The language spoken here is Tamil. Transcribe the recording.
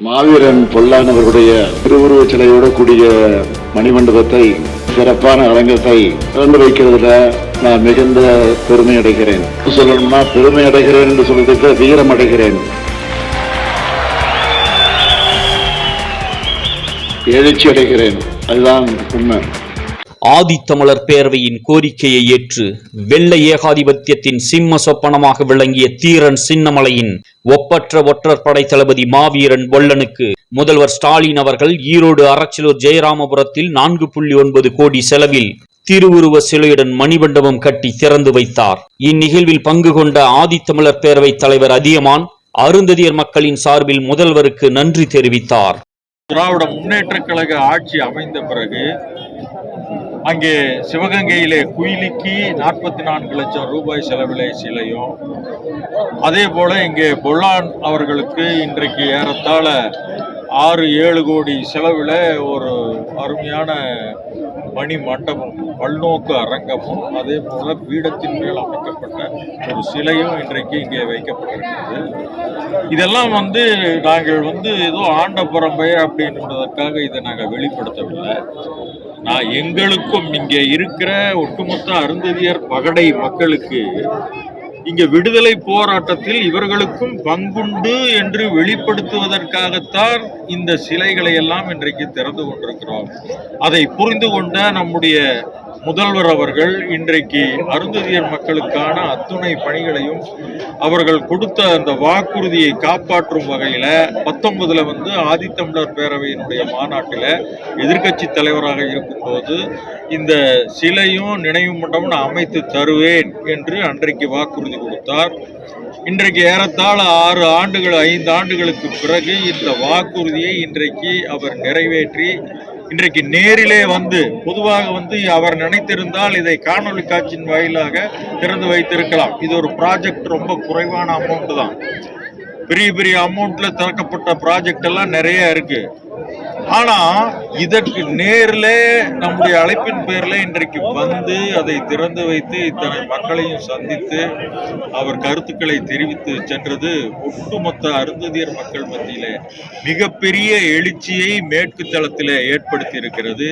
மாவீரன் பொல்லானவர்களுடைய திருவுருவச் சிலையோட கூடிய மணிமண்டபத்தை சிறப்பான அரங்கத்தை திறந்து வைக்கிறதுல நான் மிகுந்த பெருமை அடைகிறேன். சொல்லணும்னா பெருமை அடைகிறேன் என்று சொல்றதுக்கு வீரம் அடைகிறேன். எழுச்சி அடைகிறேன். அதுதான் உண்மை. ஆதித்தமிழர் பேரவையின் கோரிக்கையை ஏற்று வெள்ளை ஏகாதிபத்தியத்தின் சிம்ம சொப்பனமாக விளங்கிய தீரன் சின்னமலையின் ஒப்பற்ற ஒற்றர் படை தளபதி மாவீரன் வொள்ளனுக்கு. முதல்வர் ஸ்டாலின் அவர்கள் ஈரோடு அரச்சலூர் ஜெயராமபுரத்தில் நான்கு புள்ளி ஒன்பது கோடி செலவில் திருவுருவ சிலையுடன் மணிமண்டபம் கட்டி திறந்து வைத்தார். இந்நிகழ்வில் பங்கு கொண்ட ஆதித்தமிழர் பேரவைத் தலைவர் அதியமான் அருந்ததியர் மக்களின் சார்பில் முதல்வருக்கு நன்றி தெரிவித்தார். திராவிட முன்னேற்ற கழக ஆட்சி அமைந்த பிறகு அங்கே சிவகங்கையிலே குயிலிக்கு நாற்பத்தி நான்கு லட்சம் ரூபாய் செலவிலை சிலையும். அதே போல் இங்கே பொல்லான் அவர்களுக்கு இன்றைக்கு ஏறத்தாழ ஆறு ஏழு கோடி செலவில் ஒரு அருமையான மணி மண்டபம் பல்நோக்கு அரங்கமும் அதே போல பீடத்தின் மேல் அமைக்கப்பட்ட ஒரு சிலையும் இன்றைக்கு இங்கே வைக்கப்பட்டிருக்கிறது. இதெல்லாம் வந்து நாங்கள் வந்து ஏதோ ஆண்ட புறம்பை அப்படின்றதற்காக இதை நாங்கள் வெளிப்படுத்தவில்லை. நான் எங்களுக்கும் இங்கே இருக்கிற ஒட்டுமொத்த அருந்ததியர் பகடை மக்களுக்கு இங்க விடுதலை போராட்டத்தில் இவர்களுக்கும் பங்குண்டு என்று வெளிப்படுத்துவதற்காகத்தான் இந்த சிலைகளை எல்லாம் இன்றைக்கு திறந்து கொண்டிருக்கிறோம். அதை புரிந்து கொண்ட நம்முடைய முதல்வர் அவர்கள் இன்றைக்கு அருந்ததியர் மக்களுக்கான அத்துணை பணிகளையும் அவர்கள் கொடுத்த அந்த வாக்குறுதியை காப்பாற்றும் வகையில் பத்தொன்பதுல வந்து ஆதித்தமிழர் பேரவையினுடைய மாநாட்டில் எதிர்க்கட்சி தலைவராக இருக்கும்போது இந்த சிலையும் நினைவு மண்டபம் நான் அமைத்து தருவேன் என்று அன்றைக்கு வாக்குறுதி கொடுத்தார். இன்றைக்கு ஏறத்தாழ ஆறு ஆண்டுகள் ஐந்து ஆண்டுகளுக்கு பிறகு இந்த வாக்குறுதியை இன்றைக்கு அவர் நிறைவேற்றி இன்றைக்கு நேரிலே வந்து பொதுவாக வந்து அவர் நினைத்திருந்தால் இதை காணொளி காட்சியின் வாயிலாக திறந்து வைத்திருக்கலாம். இது ஒரு ப்ராஜெக்ட் ரொம்ப குறைவான அமௌண்ட் தான். பெரிய பெரிய அமௌண்ட்ல திறக்கப்பட்ட ப்ராஜெக்ட் எல்லாம் நிறைய இருக்கு. ஆனா இதற்கு நேரில் நம்முடைய அழைப்பின் பேரில் இன்றைக்கு வந்து அதை திறந்து வைத்து இத்தனை மக்களையும் சந்தித்து அவர் கருத்துக்களை தெரிவித்து சென்றது ஒட்டுமொத்த அருந்ததியர் மக்கள் மத்தியிலே மிகப்பெரிய எழுச்சியை மேற்கு தளத்தில் ஏற்படுத்தி இருக்கிறது